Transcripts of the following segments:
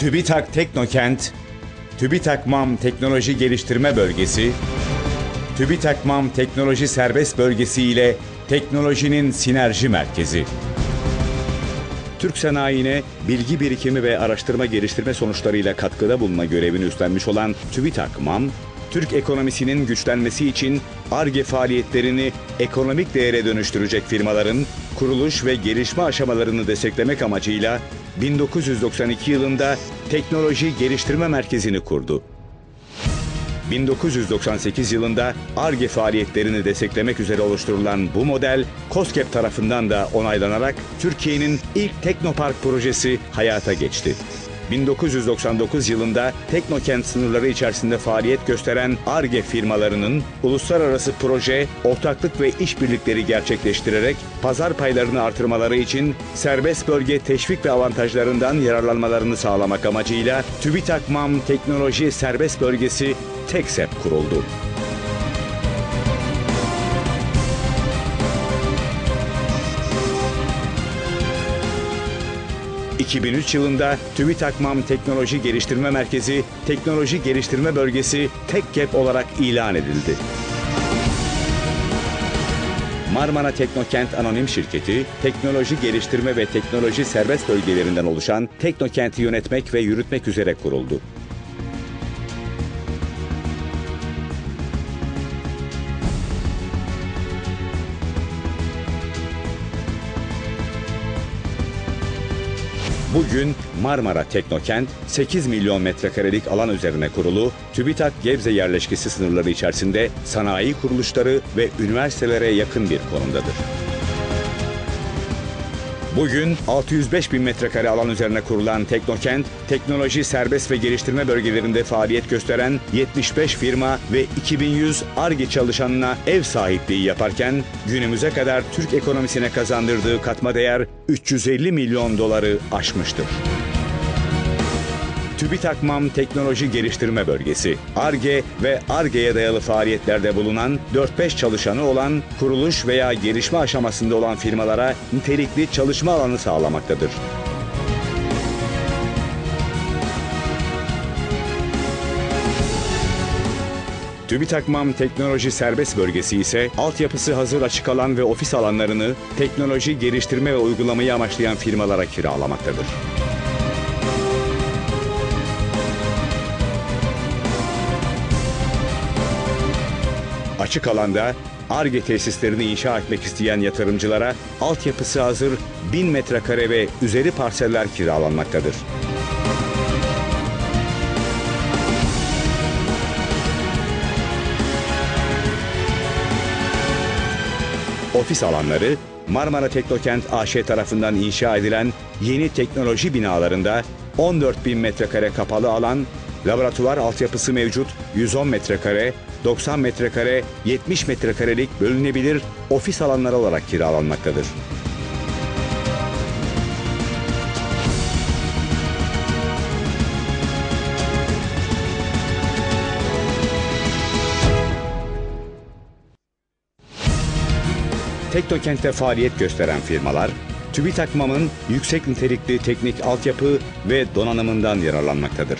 TÜBİTAK Teknokent, TÜBİTAK MAM Teknoloji Geliştirme Bölgesi, TÜBİTAK MAM Teknoloji Serbest Bölgesi ile teknolojinin sinerji merkezi. Türk sanayine bilgi birikimi ve araştırma geliştirme sonuçlarıyla katkıda bulunma görevini üstlenmiş olan TÜBİTAK MAM, Türk ekonomisinin güçlenmesi için ARGE faaliyetlerini ekonomik değere dönüştürecek firmaların kuruluş ve gelişme aşamalarını desteklemek amacıyla 1992 yılında Teknoloji Geliştirme Merkezi'ni kurdu. 1998 yılında ARGE faaliyetlerini desteklemek üzere oluşturulan bu model, COSGAP tarafından da onaylanarak Türkiye'nin ilk Teknopark projesi hayata geçti. 1999 yılında Teknokent sınırları içerisinde faaliyet gösteren ARGE firmalarının uluslararası proje, ortaklık ve işbirlikleri gerçekleştirerek pazar paylarını artırmaları için serbest bölge teşvik ve avantajlarından yararlanmalarını sağlamak amacıyla TÜBİTAK MAM Teknoloji Serbest Bölgesi TEKSEP kuruldu. 2003 yılında TÜBİTAK MAM Teknoloji Geliştirme Merkezi, Teknoloji Geliştirme Bölgesi TEKGEP olarak ilan edildi. Marmara Teknokent Anonim Şirketi, teknoloji geliştirme ve teknoloji serbest bölgelerinden oluşan Teknokent'i yönetmek ve yürütmek üzere kuruldu. Bugün Marmara Teknokent 8 milyon metrekarelik alan üzerine kurulu TÜBİTAK Gebze yerleşkesi sınırları içerisinde sanayi kuruluşları ve üniversitelere yakın bir konumdadır. Bugün 605 bin metrekare alan üzerine kurulan Teknokent, teknoloji serbest ve geliştirme bölgelerinde faaliyet gösteren 75 firma ve 2100 ARGE çalışanına ev sahipliği yaparken günümüze kadar Türk ekonomisine kazandırdığı katma değer 350 milyon doları aşmıştır. TÜBİTAK MAM Teknoloji Geliştirme Bölgesi, ARGE ve ARGE'ye dayalı faaliyetlerde bulunan 4-5 çalışanı olan kuruluş veya gelişme aşamasında olan firmalara nitelikli çalışma alanı sağlamaktadır. TÜBİTAK MAM Teknoloji Serbest Bölgesi ise altyapısı hazır açık alan ve ofis alanlarını teknoloji geliştirme ve uygulamayı amaçlayan firmalara kiralamaktadır. Açık alanda ARGE tesislerini inşa etmek isteyen yatırımcılara altyapısı hazır 1000 metrekare ve üzeri parseller kiralanmaktadır. Ofis alanları Marmara Teknokent AŞ tarafından inşa edilen yeni teknoloji binalarında 14 bin metrekare kapalı alan, laboratuvar altyapısı mevcut 110 metrekare, 90 metrekare, 70 metrekarelik bölünebilir ofis alanları olarak kiralanmaktadır. Teknokent'te faaliyet gösteren firmalar, TÜBİTAK MAM'ın yüksek nitelikli teknik altyapı ve donanımından yararlanmaktadır.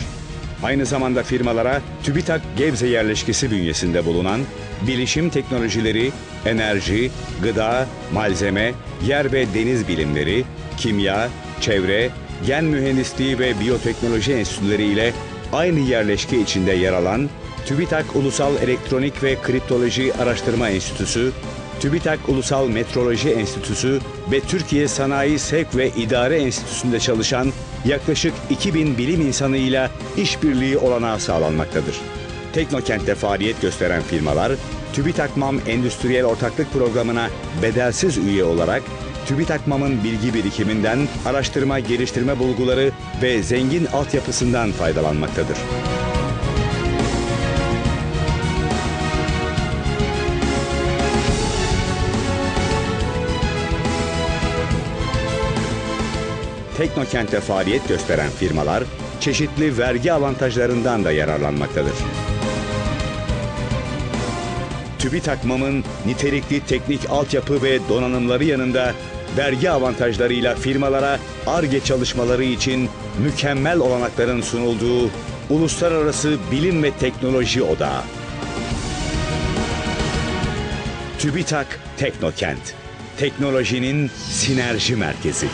Aynı zamanda firmalara TÜBİTAK Gebze yerleşkesi bünyesinde bulunan bilişim teknolojileri, enerji, gıda, malzeme, yer ve deniz bilimleri, kimya, çevre, gen mühendisliği ve biyoteknoloji enstitüleri ile aynı yerleşke içinde yer alan TÜBİTAK Ulusal Elektronik ve Kriptoloji Araştırma Enstitüsü, TÜBİTAK Ulusal Metroloji Enstitüsü ve Türkiye Sanayi Sevk ve İdare Enstitüsü'nde çalışan yaklaşık 2000 bilim insanıyla işbirliği olanağı sağlanmaktadır. Teknokent'te faaliyet gösteren firmalar, TÜBİTAK MAM Endüstriyel Ortaklık Programı'na bedelsiz üye olarak TÜBİTAK MAM'ın bilgi birikiminden, araştırma geliştirme bulguları ve zengin altyapısından faydalanmaktadır. Teknokent'te faaliyet gösteren firmalar çeşitli vergi avantajlarından da yararlanmaktadır. TÜBİTAK MAM'ın nitelikli teknik altyapı ve donanımları yanında vergi avantajlarıyla firmalara ARGE çalışmaları için mükemmel olanakların sunulduğu Uluslararası Bilim ve Teknoloji Odağı. TÜBİTAK Teknokent. Teknolojinin sinerji merkezi.